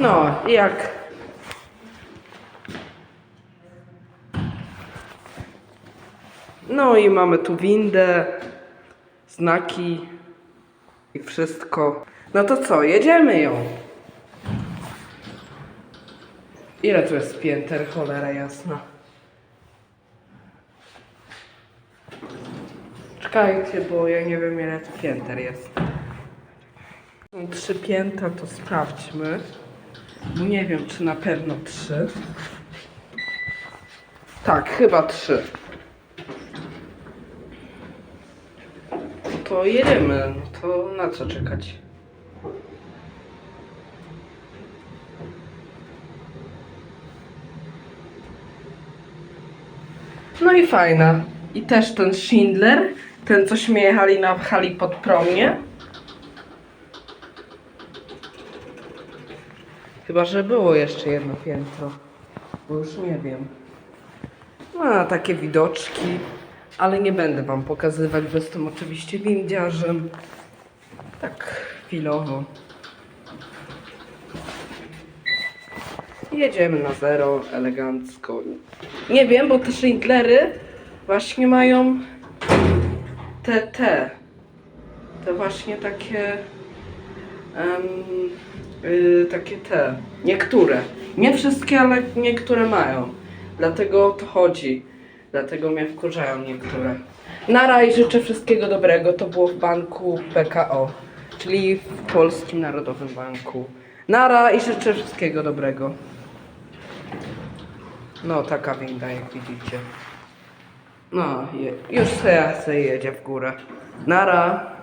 No, jak... No i mamy tu windę, znaki i wszystko. No to co, jedziemy ją. Ile tu jest pięter, cholera jasna. Czekajcie, bo ja nie wiem ile tu pięter jest. Trzy piętra, to sprawdźmy. Bo nie wiem, czy na pewno trzy. Tak, chyba trzy. No to jedziemy. No to na co czekać? No i fajna. I też ten Schindler, ten co śmiechali na hali pod promie. Chyba, że było jeszcze jedno piętro. Bo już nie wiem. No, takie widoczki. Ale nie będę wam pokazywać, bo jestem oczywiście windiarzem. Tak chwilowo. Jedziemy na zero, elegancko. Nie wiem, bo te Schindlery właśnie mają te, te. Te właśnie takie em, y, takie te. Niektóre. Nie wszystkie, ale niektóre mają. Dlatego o to chodzi. Dlatego mnie wkurzają niektóre. Nara i życzę wszystkiego dobrego. To było w banku PKO, czyli w Polskim Narodowym Banku. Nara i życzę wszystkiego dobrego. No, taka winda, jak widzicie. No, je, już se jedzie w górę. Nara.